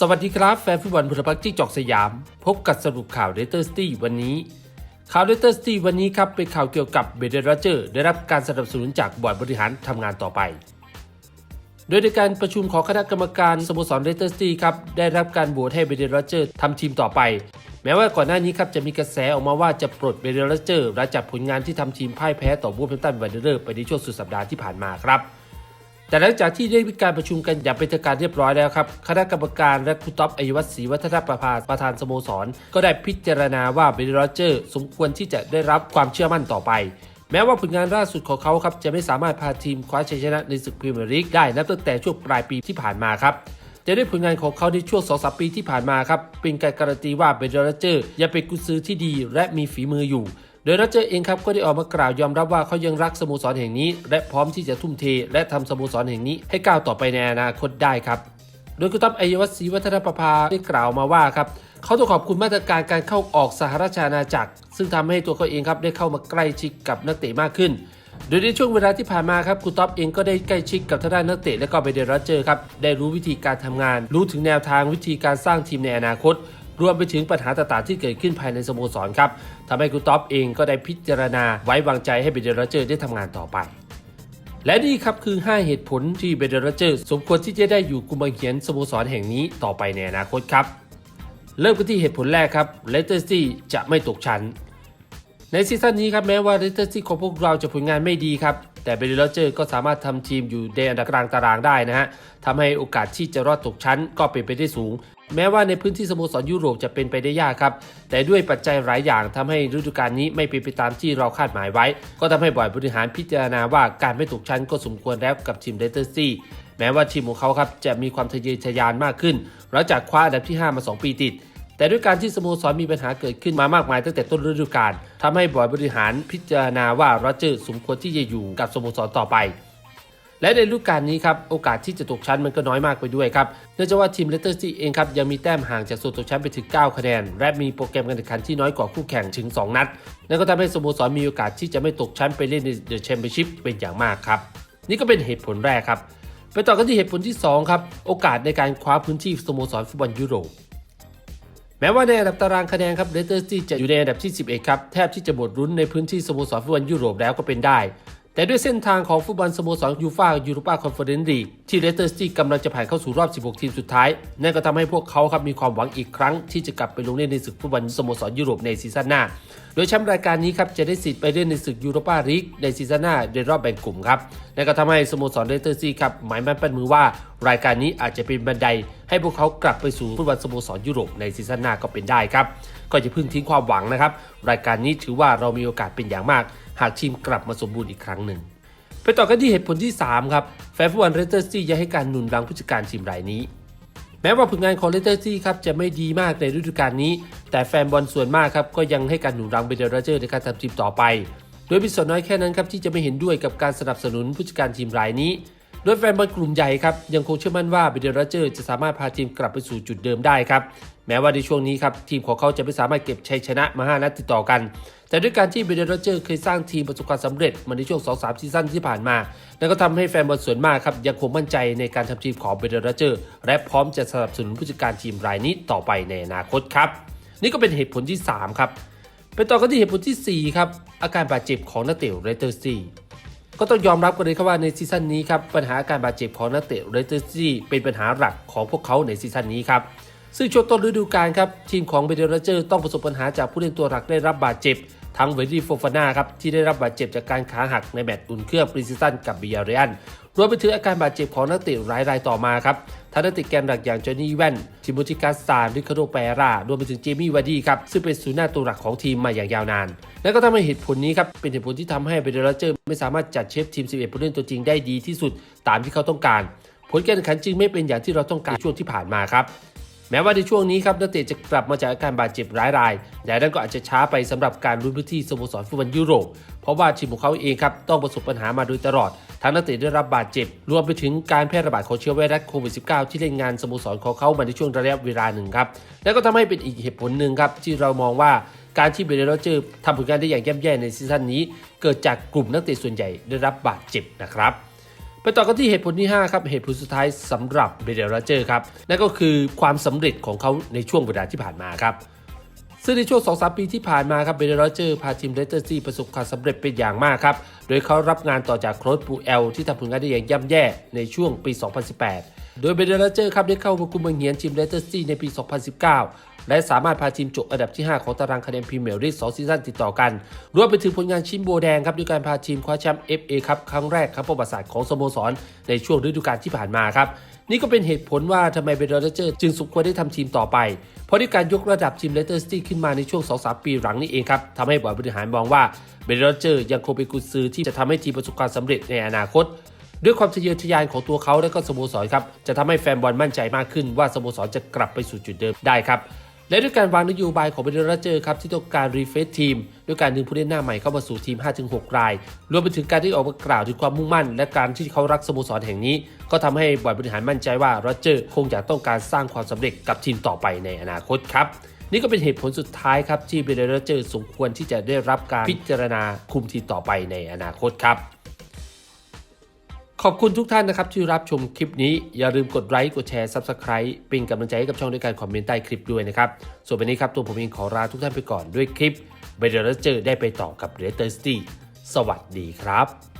สวัสดีครับ แฟนฟุตบอลพลพักที่จอกสยาม พบกับสรุปข่าวเดเตอร์สตี้วันนี้ข่าวเดเตอร์สตี้วันนี้ครับ เป็นข่าวเกี่ยวกับเบเดอร์เจอร์ได้รับการสนับสนุนจากบอร์ดบริหารทำงานต่อไป โดยในการประชุมของคณะกรรมการสโมสรเดเตอร์สตี้ครับได้รับการโหวตให้เบเดอร์เจอร์ทำทีมต่อไป แม้ว่าก่อนหน้านี้ครับจะมีกระแสออกมาว่าจะปลดเบเดอร์เจอร์หลังจากผลงานที่ทำทีมพ่ายแพ้ต่อวูฟแฮมป์ตันวันเดอร์ไปในช่วงสุดสัปดาห์ที่ผ่านมาครับ แต่หลังจากที่ได้มีการประชุมกันอย่างเป็นทางการเรียบร้อยแล้วครับ คณะกรรมการและคุณต๊อปอัยวัฒศรีวัฒนประภาประธานสโมสร ก็ได้พิจารณาว่าเบรโรเจอร์สมควรที่จะได้รับความเชื่อมั่นต่อไป แม้ว่าผลงานล่าสุดของเขาครับจะไม่สามารถพาทีมคว้าชัยชนะในศึกพรีเมียร์ลีกได้นับตั้งแต่ช่วงปลายปีที่ผ่านมาครับแต่ด้วยผลงานของเขาในช่วง2อสปีที่ผ่านมาครับเป็นการการันตีว่าเบรโรเจอร์ยังเป็นกุญซือที่ดีและมีฝีมืออยู่ โดยโรเจอร์เองครับก็ได้ออกมากล่าวยอมรับว่าเขายังรักสโมสรแห่งนี้ และพร้อมที่จะทุ่มเท และทำสโมสรแห่งนี้ให้ก้าวต่อไปในอนาคตได้ครับ โดยคุณตับอัยวัฒศรีวัฒนประภาได้กล่าวมาว่าครับเขาต้องขอบคุณมาตรการการเข้าออกสหราชอาณาจักร ซึ่งทำให้ตัวเขาเองครับได้เข้ามาใกล้ชิดกับนักเตะมากขึ้น โดยในช่วงเวลาที่ผ่านมาครับคุณท็อปเองก็ได้ใกล้ชิดกับทางด้านนักเตะและก็เบเดร์โรเจอร์ครับได้รู้วิธีการทำงาน รู้ถึงแนวทางวิธีการสร้างทีมในอนาคต รวมไปถึงปัญหาต่างๆที่เกิดขึ้นภายในสโมสรครับทำให้คุณท็อปเองก็ได้พิจารณาไว้วางใจให้เบเดอร์เจอร์ได้ทำงานต่อไปและนี่ครับคือ 5 เหตุผลที่เบเดอร์เจอร์สมควรที่จะได้อยู่กุมบังเขียนสโมสรแห่งนี้ต่อไปในอนาคตครับ เริ่มกันที่เหตุผลแรกครับเลสเตอร์ซีจะไม่ตกชั้น ในซีซั่นนี้ครับแม้ว่าเลสเตอร์ซีของพวกเราจะผลงานไม่ดีครับ แต่เบรโรเจอร์ก็สามารถทำทีมอยู่ในอันดับกลางตารางได้นะฮะทำให้โอกาสที่จะรอดตกชั้นก็เป็นไปได้สูง แม้ว่าในพื้นที่สโมสรยุโรปจะเป็นไปได้ยากครับ แต่ด้วยปัจจัยหลายอย่างทำให้ฤดูกาลนี้ไม่เป็นไปตามที่เราคาดหมายไว้ ก็ทำให้บอร์ดบริหารพิจารณาว่าการไม่ตกชั้นก็สมควรแล้วกับทีมเลสเตอร์ซีแม้ว่าทีมของเขาครับจะมีความทะเยอทะยานมากขึ้นหลังจากคว้าอันดับที่ 5 มา 2 ปีติด แต่ด้วยการที่สโมสรมีปัญหาเกิดขึ้นมามากมายตั้งแต่ต้นฤดูกาลทำให้บอร์ดบริหารพิจารณาว่าโรเจอร์สมควรที่จะอยู่กับสโมสรต่อไป และในฤดูกาลนี้ครับโอกาสที่จะตกชั้นมันก็น้อยมากไปด้วยครับเนื่องจากว่าทีมเลสเตอร์ซีเองครับยังมีแต้มห่างจากโซนตกชั้นไปถึง 9 คะแนน และมีโปรแกรมการแข่งขันที่น้อยกว่าคู่แข่งถึง 2 นัดนั่นก็ทำให้สโมสรมีโอกาสที่จะไม่ตกชั้นไปเล่นในเดอะแชมเปี้ยนชิพเป็นอย่างมากครับนี่ก็เป็นเหตุผลแรกครับไปต่อกันที่เหตุผลที่สองครับโอกาสในการคว้าพื้นที่สโมสรฟุตบอลยุโรป แม้ว่าในอันดับตารางคะแนนครับเลสเตอร์ซีจะอยู่ในอันดับที่ 11 ครับ แทบที่จะหมดรุ้นในพื้นที่สโมสรฟุตบอลยุโรปแล้วก็เป็นได้ แต่ด้วยเส้นทางของฟุตบอลสโมสรยูฟ่ายูโรปาคอนเฟอเรนซ์ลีกที่เลสเตอร์ซีกำลังจะผ่านเข้าสู่รอบ 16 ทีมสุดท้าย นั่นก็ทำให้พวกเขาครับมีความหวังอีกครั้ง ที่จะกลับไปลงเล่นในศึกฟุตบอลสโมสรยุโรปในซีซั่นหน้า โดยแชมป์รายการนี้ครับจะได้สิทธิ์ไปเล่นในศึกยูโรปาลีกในซีซั่นหน้าในรอบแบ่งกลุ่มครับนั่นก็ทำให้สโมสรเลสเตอร์ซีครับหมายมั่นปั้นมือว่ารายการนี้อาจจะเป็นบันได ให้พวกเขากลับไปสู่ฟุตบอลสโมสรยุโรปในซีซั่นหน้าก็เป็นได้ครับก็จะพึ่งทิ้งความหวังนะครับรายการนี้ถือว่าเรามีโอกาสเป็นอย่างมาก หากทีมกลับมาสมบูรณ์อีกครั้งหนึ่ง ไปต่อกันที่เหตุผลที่ 3 ครับแฟนฟุตบอลเลสเตอร์ซียังให้การหนุนรังผู้จัดการทีมรายนี้ แม้ว่าผลงานของเลสเตอร์ซีครับจะไม่ดีมากในฤดูกาลนี้ แต่แฟนบอลส่วนมากครับก็ยังให้การหนุนรังเบเดอร์โรเจอร์ในการทำทีมต่อไป โดยมีส่วนน้อยแค่นั้นครับที่จะไม่เห็นด้วยกับการสนับสนุนผู้จัดการทีมรายนี้ โดยแฟนบอลกลุ่มใหญ่ครับยังคงเชื่อมั่นว่าเบเดอร์เจอร์จะสามารถพาทีมกลับไปสู่จุดเดิมได้ครับแม้ว่าในช่วงนี้ครับทีมของเขาจะไม่สามารถเก็บชัยชนะมา5นัดติดต่อกัน แต่ด้วยการที่เบเดอร์โรเจอร์เคยสร้างทีมประสบความสำเร็จมาในช่วง 2-3 ซีซั่นที่ผ่านมา นั่นก็ทำให้แฟนบอลส่วนมากครับยังคงมั่นใจในการทำทีมของเบเดอร์โรเจอร์และพร้อมจะสนับสนุนผู้จัดการทีมรายนี้ต่อไปในอนาคตครับ นี่ก็เป็นเหตุผลที่ 3 ครับไปต่อกันที่เหตุผลทีสี่4ครับอาการบาดเจ็บของนักเตะเรเตอร์ซี ก็ต้องยอมรับกันเลยครับว่าในซีซั่นนี้ครับปัญหาการบาดเจ็บของนักเตะเรเตอร์ซี่เป็นปัญหาหลักของพวกเขาในซีซั่นนี้ครับซึ่งช่วงต้นฤดูกาลครับทีมของเบเดอร์เจอร์ต้องประสบปัญหาจากผู้เล่นตัวหลักได้รับบาดเจ็บ ทั้งเวรีโฟฟาน่าครับที่ได้รับบาดเจ็บจากการขาหักในแมตช์อุ่นเครื่องปรีซีซั่นกับบิยาเรียนรวมไปถึงอาการบาดเจ็บของนักเตะรายรายต่อมาครับทั้งนักเตะแกนหลักอย่างจอห์นนี่แวนทิโมธิกาสตานริคาโดเปรารวมไปถึงเจมี่วาดี้ครับซึ่งเป็นศูนย์หน้าตัวหลักของทีมมาอย่างยาวนาน และก็ทำให้เหตุผลนี้ครับเป็นเหตุผลที่ทำให้เบเดอร์เจอร์ไม่สามารถจัดเชฟทีม 11 ผู้เล่นตัวจริงได้ดีที่สุดตามที่เขาต้องการ ผลการแข่งขันจึงไม่เป็นอย่างที่เราต้องการช่วงที่ผ่านมาครับ แม้ว่าในช่วงนี้ครับนักเตะจะกลับมาจากอาการบาดเจ็บร้ายรายแต่นั่นก็อาจจะช้าไปสำหรับการลุ้นพื้นที่สโมสรฟุตบอลยุโรป เพราะว่าทีมของเขาเองครับต้องประสบปัญหามาโดยตลอด ทั้งนักเตะได้รับบาดเจ็บ รวมไปถึงการแพร่ระบาดของเชื้อไวรัสโควิด -19 ที่เล่นงานสโมสรของเขามาในช่วงระยะเวลาหนึ่งครับ และก็ทำให้เป็นอีกเหตุผลหนึ่งครับที่เรามองว่าการที่เบเดโรเจอร์ทำผลงานได้อย่างย่ำแย่ในซีซั่นนี้ เกิดจากกลุ่มนักเตะส่วนใหญ่ได้รับบาดเจ็บนะครับ ไปต่อกันที่เหตุผลที่ 5 ครับ เหตุผลสุดท้ายสำหรับเบเดลเจอร์ครับ นั่นก็คือความสำเร็จของเขาในช่วงเวลาที่ผ่านมาครับ ซึ่งในช่วง 2-3 ปีที่ผ่านมาครับเบเดลเจอร์พาทีมเลสเตอร์ซีประสบความสำเร็จเป็นอย่างมากครับ โดยเขารับงานต่อจากโค้ชปูเอลที่ทำผลงานได้อย่างย่ำแย่ในช่วงปี 2018 โดยเบเดลเจอร์ครับได้เข้ามาคุมเมืองเหียนทีมเลสเตอร์ซีในปี 2019 และสามารถพาทีมจบอันดับที่ 5 ของตารางคะแนนพรีเมียร์ลีก2ซีซั่นติดต่อกัน รวมไปถึงผลงานชิ้นโบแดงครับด้วยการพาทีมคว้าแชมป์ FA ครับครั้งแรกครับประวัติศาสตร์ของสโมสร ในช่วงฤดูกาลที่ผ่านมาครับนี่ก็เป็นเหตุผลว่าทำไมเบเดเจอร์จึงสมควรได้ทำทีมต่อไป เพราะด้วยการยกระดับทีมเลสเตอร์ซิตี้ขึ้นมาในช่วง 2-3 ปีหลังนี้เองครับทำให้บอร์ดบริหารมองว่าเบเดเจอร์ยังคงเป็นกุญซือที่จะทำให้ทีมประสบความสำเร็จในอนาคตด้วยความทะเยอทะยานของตัวเขาและก็สโมสรครับ จะทำให้แฟนบอลมั่นใจมากขึ้นว่าสโมสรจะกลับไปสู่จุดเดิมได้ครับ และด้วยการวางนโยบายของเบรเดลเจอร์ครับที่ต้องการรีเฟซทีมด้วยการดึงผู้เล่นหน้าใหม่เข้ามาสู่ทีม 5-6 ราย รวมไปถึงการที่ออกมากล่าวถึงความมุ่งมั่น และการที่เขารักสโมสรแห่งนี้ ก็ทำให้บอร์ดบริหารมั่นใจว่าโรเจอร์คงจะต้องการสร้างความสำเร็จกับทีมต่อไปในอนาคตครับนี่ก็เป็นเหตุผลสุดท้ายครับที่เบรเดลเจอร์สมควรที่จะได้รับการพิจารณาคุมทีมต่อไปในอนาคตครับ ขอบคุณทุกท่านนะครับที่รับชมคลิปนี้อย่าลืมกดไลค์กดแชร์ Subscribe เป็นกำลังใจให้กับช่องด้วยการคอมเมนต์ใต้คลิปด้วยนะครับ ส่วนวันนี้ครับตัวผมเองขอลาทุกท่านไปก่อนด้วยคลิปเบเดอร์เจอได้ไปต่อกับเรเตอร์สตีสวัสดีครับ